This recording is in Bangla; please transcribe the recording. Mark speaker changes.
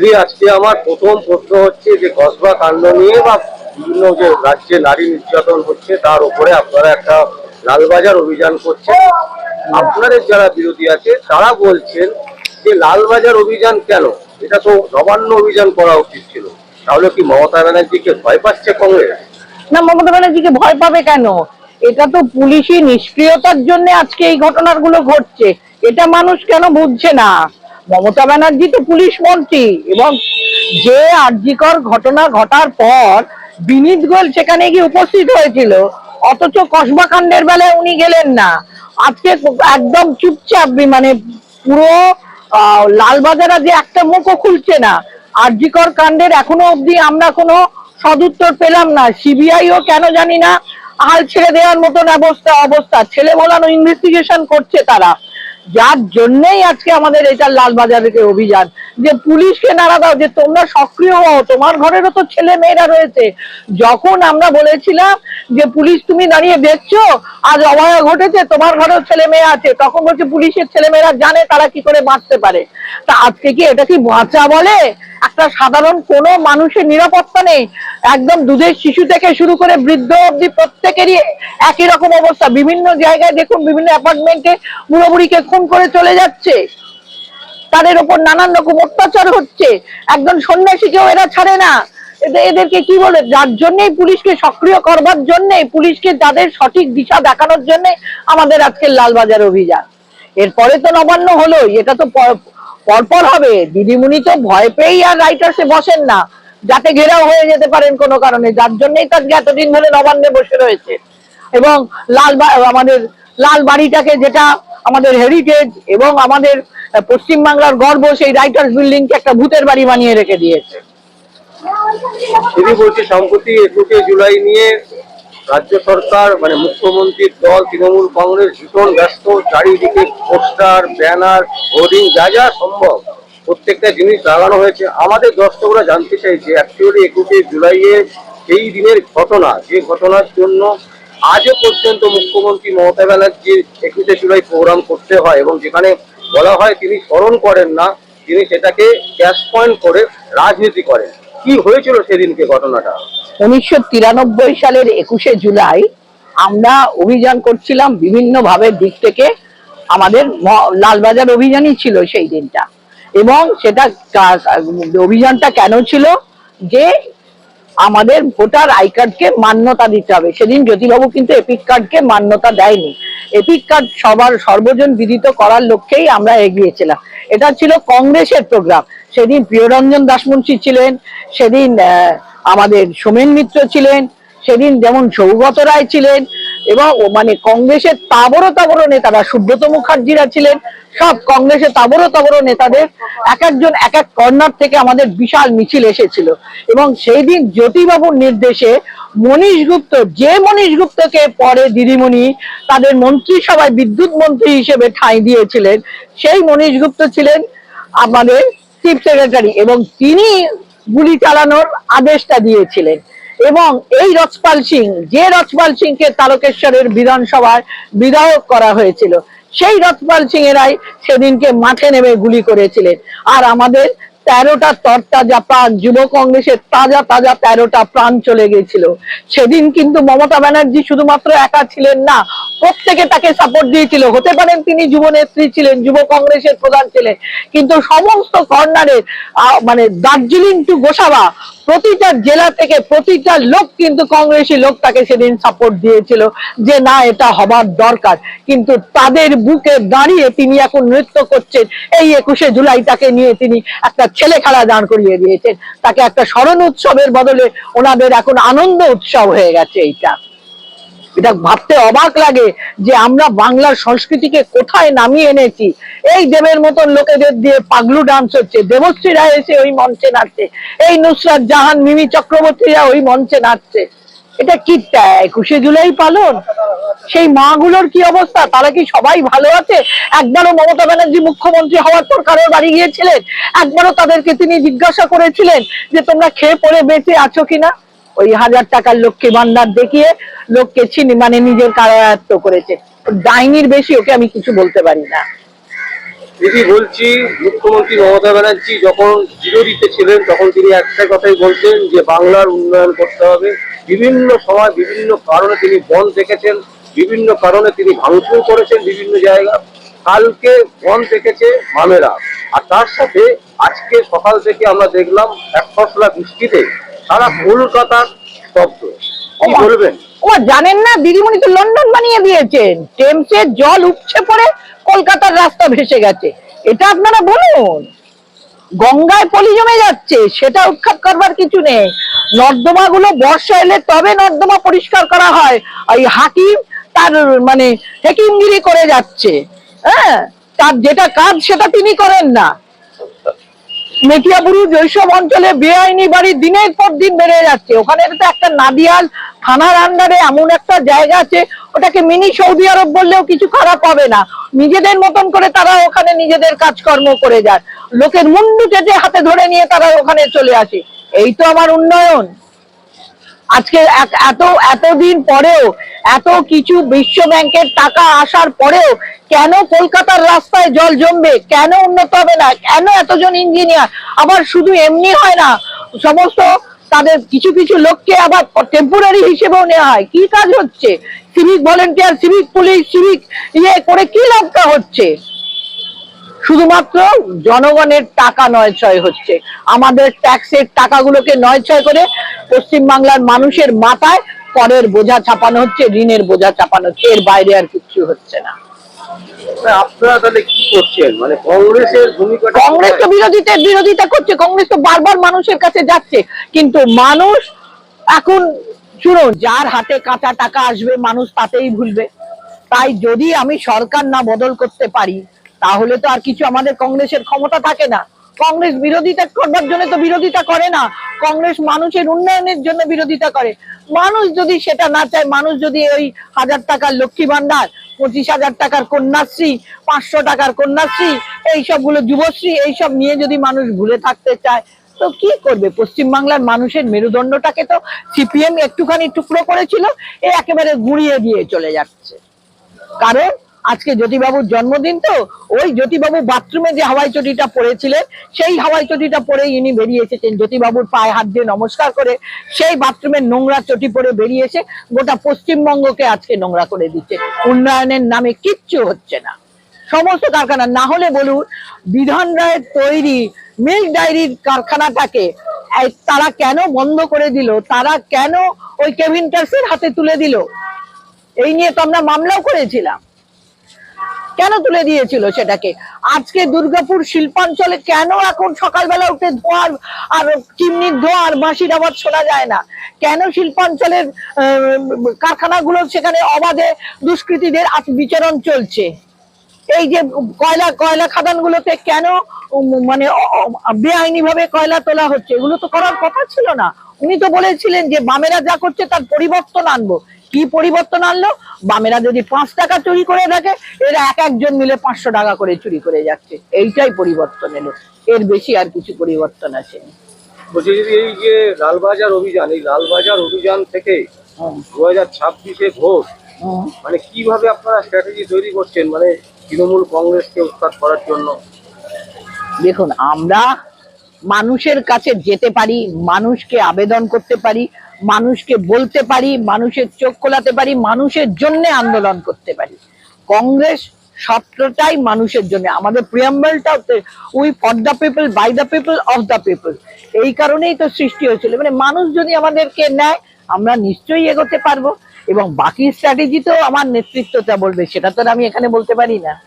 Speaker 1: দিদি, আজকে আমার প্রথম প্রশ্ন হচ্ছে যে কসবা কাণ্ড নিয়ে বা বিভিন্ন যে রাজ্যে নারী নির্যাতন হচ্ছে, তার উপরে আপনারা একটা লালবাজার অভিযান করছেন। আপনাদের যারা বিরোধী আছে, তারা বলছেন যে লালবাজার অভিযান কেন? এটা তো নবান্ন অভিযান করা উচিত ছিল। তাহলে কি মমতা ব্যানার্জিকে ভয় পাচ্ছে কংগ্রেস?
Speaker 2: না, মমতা ব্যানার্জিকে ভয় পাবে কেন? এটা তো পুলিশি নিষ্ক্রিয়তার জন্য আজকে এই ঘটনাগুলো ঘটছে। এটা মানুষ কেন বুঝছে না? মমতা ব্যানার্জি তো পুলিশ মন্ত্রী এবং যে আর্যিকর ঘটনা ঘটার পর বিনীত গোয়েল সেখানে গিয়ে উপস্থিত হয়েছিল, অথচ কসবা কাণ্ডের বেলায় উনি গেলেন না। আজকে একদম চুপচাপ মানে পুরো লালবাজারা যে একটা মুখও খুলছে না। আরজিকর কাণ্ডের এখনও অবধি আমরা কোনো সদুত্তর পেলাম না। সিবিআইও কেন জানি না, হাল ছেড়ে দেওয়ার মতন অবস্থা অবস্থা। ছেলে বলানো ইনভেস্টিগেশন করছে তারা। যার জন্যই আজকে আমাদের এটা লালবাজারের অভিযান। যে পুলিশকে নাড়া দাও, যে তোমরা সক্রিয় হও, তোমার ঘরেরও তো ছেলে মেয়েরা রয়েছে। যখন আমরা বলেছিলাম যে পুলিশ তুমি দাঁড়িয়ে দেখছ, আজ অবয়া ঘটেছে, তোমার ঘরেও ছেলে মেয়ে আছে, তখন বলছে, পুলিশের ছেলে মেয়েরা জানে তারা কি করে বাঁচতে পারে। তা আজকে কি এটা কি বাঁচা বলে? একটা সাধারণ কোনো মানুষের নিরাপত্তা নেই। একদম দুধের শিশু থেকে শুরু করে বৃদ্ধ অবধি প্রত্যেকেরই একই রকম অবস্থা। বিভিন্ন জায়গায় দেখুন, বিভিন্ন অ্যাপার্টমেন্টে বুড়ো বুড়িকে খুন করে চলে যাচ্ছে। তাদের ওপর নানান রকম অত্যাচার হচ্ছে। একজন সন্ন্যাসীকেও এরা ছাড়ে না। এদের- এদেরকে কি বলে? যার জন্যই পুলিশকে সক্রিয় করবার জন্যে, পুলিশকে তাদের সঠিক দিশা দেখানোর জন্য আমাদের আজকের লালবাজার অভিযান। এরপরে তো নবান্ন হলোই। এটা তো পরপর হবে। দিদিমণি তো ভয় পেয়েই আর রাইটার্সে বসেন না। যাতে ঘেরাও হয়ে যেতে পারেন কোনো কারণে। যার জন্যই তো আজকে এতদিন ধরে নবান্নে বসে রয়েছে। এবং লাল আমাদের লাল বাড়িটাকে যেটা আমাদের হেরিটেজ এবং আমাদের পশ্চিমবাংলার গর্ব, সেই রাইটার্স বিল্ডিংকে একটা ভূতের বাড়ি বানিয়ে রেখে দিয়েছে।
Speaker 1: দিদি বলছি, সম্প্রতি একুশে জুলাই নিয়ে রাজ্য সরকার মানে মুখ্যমন্ত্রীর দল, তৃণমূল কংগ্রেস ভীষণ ব্যস্ত, চারিদিকে পোস্টার, ব্যানার, হোর্ডিং, যা যা সম্ভব প্রত্যেকটা জিনিস লাগানো হয়েছে। আমাদের দর্শকরা জানতে চাইছে অ্যাকচুয়ালি একুশে জুলাইয়ে সেই দিনের ঘটনা, যে ঘটনার জন্য আজও পর্যন্ত মুখ্যমন্ত্রী মমতা ব্যানার্জির একুশে জুলাই প্রোগ্রাম করতে হয় এবং যেখানে বলা হয় তিনি স্মরণ করেন না, তিনি সেটাকে ক্যাশ পয়েন্ট করে রাজনীতি করেন। কি হয়েছিল সেদিনকে ঘটনাটা?
Speaker 2: উনিশশো তিরানব্বই সালের একুশে জুলাই আমরা অভিযান করছিলাম বিভিন্ন ভাবে দিক থেকে। আমাদের লালবাজার অভিযানই ছিল সেই দিনটা। এবং সেটা অভিযানটা কেন ছিল? যে আমাদের ভোটার আই কার্ডকে মান্যতা দিতে হবে। সেদিন জ্যোতিবাবু কিন্তু এপিক কার্ডকে মান্যতা দেয়নি। এপিক কার্ড সবার সর্বজন বিদিত করার লক্ষ্যেই আমরা এগিয়েছিলাম। এটা ছিল কংগ্রেসের প্রোগ্রাম। সেদিন প্রিয়রঞ্জন দাসমুন্সী ছিলেন, সেদিন আমাদের সোমেন মিত্র ছিলেন, সেদিন যেমন সৌগত রায় ছিলেন, এবং মানে কংগ্রেসের তাবড় তাবড় নেতারা সুব্রত মুখার্জিরা ছিলেন, সব কংগ্রেসের তাবড় তাবড় নেতাদের এক একজন এক এক কর্নার থেকে আমাদের বিশাল মিছিল এসেছিল। এবং সেই দিন জ্যোতিবাবুর নির্দেশে মনীষ গুপ্ত, যে মনীষ গুপ্তকে পরে দিদিমণি তাদের মন্ত্রিসভায় বিদ্যুৎ মন্ত্রী হিসেবে ঠাঁই দিয়েছিলেন, সেই মনীষ গুপ্ত ছিলেন আমাদের চিফ সেক্রেটারি এবং তিনি গুলি চালানোর আদেশটা দিয়েছিলেন। এবং এই রচপাল সিং, যে রচপাল সিংকে তারকেশ্বরের বিধানসভায় বিধায়ক করা হয়েছিল, সেই রচপাল সিং এরাই সেদিনকে মাঠে নেমে গুলি করেছিলেন। আর আমাদের তেরোটা তরতাজা প্রাণ, যুব কংগ্রেসের তাজা তাজা তেরোটা প্রাণ চলে গেছিল। সেদিন কিন্তু মমতা ব্যানার্জি শুধুমাত্র একা ছিলেন না প্রত্যেকে তাকে সাপোর্ট দিয়েছিল। হতে পারেন তিনি যুব নেত্রী ছিলেন, যুব কংগ্রেসের প্রধান ছিলেন, কিন্তু সমস্ত কর্নারে মানে দার্জিলিং টু গোসাবা, প্রতিটা জেলা থেকে প্রতিটা লোক কিন্তু কংগ্রেসী লোক তাকে সেদিন সাপোর্ট দিয়েছিল যে না, এটা হবার দরকার। কিন্তু তাদের বুকে দাঁড়িয়ে তিনি এখন নৃত্য করছেন। এই একুশে জুলাই তাকে নিয়ে তিনি একটা ছেলে খেলা দাঁড় করিয়ে দিয়েছেন। তাকে একটা স্মরণ উৎসবের বদলে ওনাদের এখন আনন্দ উৎসব হয়ে গেছে এইটা। এটা ভাবতে অবাক লাগে যে আমরা বাংলার সংস্কৃতিকে কোথায় নামিয়ে এনেছি। এই দেবের মতন লোকেদের দিয়ে পাগলু ডান্স হচ্ছে। দেবশ্রী রায় এসে ওই মঞ্চে নাচছে। এই নুসরাত জাহান, মিমি চক্রবর্তীরা ওই মঞ্চে নাচছে। এটা কি একুশে জুলাই পালন? সেই মাগুলোর কি অবস্থা? তারা কি সবাই ভালো আছে? একবারও মমতা ব্যানার্জি মুখ্যমন্ত্রী হওয়ার পর কারোর বাড়ি গিয়েছিলেন? একবারও তাদেরকে তিনি জিজ্ঞাসা করেছিলেন যে তোমরা খেয়ে পরে বেঁচে আছো কিনা? ওই হাজার টাকার লক্ষ্মী ভান্ডার দেখিয়ে লোককে চিনি মানে নিজের কারায়ত্ত করেছে। ডাইনির বেশি ওকে আমি কিছু বলতে পারি না।
Speaker 1: দিদি বলছি, মুখ্যমন্ত্রী মমতা ব্যানার্জি যখন বিরোধীতে ছিলেন, তখন তিনি একটা কথাই বলতেন যে, বাংলার উন্নয়ন করতে হবে। বিভিন্ন সময় বিভিন্ন কারণে তিনি বন দেখেছেন, বিভিন্ন কারণে তিনি ভাঙচুর করেছেন বিভিন্ন জায়গা। কালকে বন দেখেছে মামেরা। আর তার সাথে আজকে সকাল থেকে আমরা দেখলাম এক ফসলা বৃষ্টিতে সারা কলকাতার স্তব্ধ কি বলবেন
Speaker 2: ও জানেন না দিদিমণি তো লন্ডন বানিয়ে দিয়েছেন। টেমসের জল উপচে পড়ে কলকাতার রাস্তা ভেসে গেছে। এটা আপনারা বলুন। গঙ্গায় পলি জমে যাচ্ছে সেটা উৎখাত করবার কিছু নেই। নর্দমা গুলো বর্ষা এলে তবে নর্দমা পরিষ্কার করা হয়। ওই হাকিম তার মানে হেকিমগিরি করে যাচ্ছে। হ্যাঁ? তার যেটা কাজ সেটা তিনি করেন না। মেটিয়াবুরু যেসব অঞ্চলে বেআইনি বাড়ি দিনের পর দিন বেড়ে যাচ্ছে। ওখানে তো একটা নাদিয়াল থানার আন্ডারে এমন একটা জায়গা আছে, ওটাকে মিনি সৌদি আরব বললেও কিছু খারাপ হবে না। নিজেদের মতন করে তারা ওখানে নিজেদের কাজকর্ম করে যায় লোকের মুন্ডু চেটে হাতে ধরে নিয়ে তারা ওখানে চলে আসে। এই তো আমার উন্নয়ন। আজকে এত, এতদিন পরেও, এত কিছু বিশ্ব ব্যাংকের টাকা আসার পরেও কেন কলকাতার রাস্তায় জল জমবে? কেন উন্নত হবে না? কেন এতজন ইঞ্জিনিয়ার আবার শুধু এমনি হয় না, সমস্ত তাদের কিছু কিছু লোককে আবার টেম্পোরারি হিসেবেও নেওয়া হয়। কি কাজ হচ্ছে? Civic volunteer civic police civic ইয়ে করে কি লাভটা হচ্ছে? শুধুমাত্র জনগণের টাকা নয় ছয় হচ্ছে। আমাদের ট্যাক্সের টাকাগুলোকে নয় ছয় করে পশ্চিমবাংলার মানুষের মাথায় করের বোঝা চাপানো হচ্ছে ঋণের বোঝা চাপানো হচ্ছে। এর বাইরে আর কিচ্ছু হচ্ছে না।
Speaker 1: না, আপনারা তাহলে কি করছেন? মানে কংগ্রেসের ভূমিকাটা
Speaker 2: কংগ্রেস তো বিরোধিতা বিরোধিতা করছে। কংগ্রেস তো বারবার মানুষের কাছে যাচ্ছে। কিন্তু মানুষ এখন শুনুন যার হাতে কাঁচা টাকা আসবে মানুষ তাতেই ভুলবে। তাই যদি আমি সরকার না বদল করতে পারি তাহলে তো আর কিছু আমাদের কংগ্রেসের ক্ষমতা থাকে না। কংগ্রেস বিরোধিতা করবার জন্য তো বিরোধিতা করে না। কংগ্রেস মানুষের উন্নয়নের জন্য বিরোধিতা করে। মানুষ যদি সেটা না চায়, মানুষ যদি ওই হাজার টাকার লক্ষ্মী ভান্ডার, পঁচিশ হাজার টাকার কন্যাশ্রী, পাঁচশো টাকার কন্যাশ্রী এই সবগুলো যুবশ্রী, এইসব নিয়ে যদি মানুষ ভুলে থাকতে চায়, তো কি করবে? পশ্চিমবাংলার মানুষের মেরুদণ্ডটাকে তো সিপিএম একটুখানি টুকরো করেছিল, এ একেবারে গুঁড়িয়ে দিয়ে চলে যাচ্ছে। কারণ আজকে জ্যোতিবাবুর জন্মদিন তো, ওই জ্যোতিবাবু বাথরুমে যে হাওয়াই চটিটা পরেছিলেন, সেই হাওয়াই চটিটা পরে ইনি বেরিয়ে এসেছেন। জ্যোতিবাবুর পায়ে হাত দিয়ে নমস্কার করে সেই বাথরুমের নোংরা চটি পরে বেরিয়ে এসে গোটা পশ্চিমবঙ্গকে আজকে নোংরা করে দিচ্ছে। উন্নয়নের নামে কিচ্ছু হচ্ছে না। সমস্ত কারখানা, না হলে বলুন, বিধান রায়ের তৈরি মিল্ক ডায়েরির কারখানাটাকে তারা কেন বন্ধ করে দিল? তারা কেন ওই কেভিন টার্সের হাতে তুলে দিল? এই নিয়ে তো আমরা মামলাও করেছিলাম। কেন তুলে দিয়েছিল সেটাকে? আজকে দুর্গাপুর শিল্পাঞ্চলে কেন এখন সকালবেলা উঠে ধোঁয়ার আর চিমনির ধোঁয়া আর বাঁশির আওয়াজ শোনা যায় না? কেন শিল্পাঞ্চলের কারখানাগুলো সেখানে অবাধে দুষ্কৃতীদের আচ- বিচরণ চলছে? এই যে কয়লা কয়লা খাদানগুলোতে কেন মানে বেআইনি ভাবে কয়লা তোলা হচ্ছে? এগুলো তো করার কথা ছিল না। উনি তো বলেছিলেন যে বামেরা যা করছে তার পরিবর্তন আনব। কি পরিবর্তন আনলো? বামেরা যদি পাঁচ টাকা চুরি করে থাকে এরা এক একজন মিলে পাঁচশো টাকা করে চুরি করে যাচ্ছে। এইটাই পরিবর্তন এলো। এর বেশি আর কিছু পরিবর্তন আসেনি।
Speaker 1: বলছি যদি এই যে লালবাজার অভিযান এই লালবাজার অভিযান থেকে
Speaker 2: হুম,
Speaker 1: দু হাজার ছাব্বিশে ভোট
Speaker 2: হুম।
Speaker 1: মানে কীভাবে আপনারা স্ট্র্যাটেজি তৈরি করছেন? মানে তৃণমূল কংগ্রেসকে উৎখাত করার জন্য।
Speaker 2: দেখুন আমরা মানুষের কাছে যেতে পারি মানুষকে আবেদন করতে পারি মানুষকে বলতে পারি, মানুষের চোখ খোলাতে পারি, মানুষের জন্য আন্দোলন করতে পারি। কংগ্রেস সবটাই মানুষের জন্য। আমাদের প্রিয়াম্বলটাও we for the people by the people of the people এই কারণেই তো সৃষ্টি হয়েছিল। মানে মানুষ যদি আমাদেরকে নেয়, আমরা নিশ্চয়ই এগোতে পারব। এবং বাকি স্ট্র্যাটেজি তো আমার নেতৃত্বটা বলবে। সেটা তো আমি এখানে বলতে পারি না।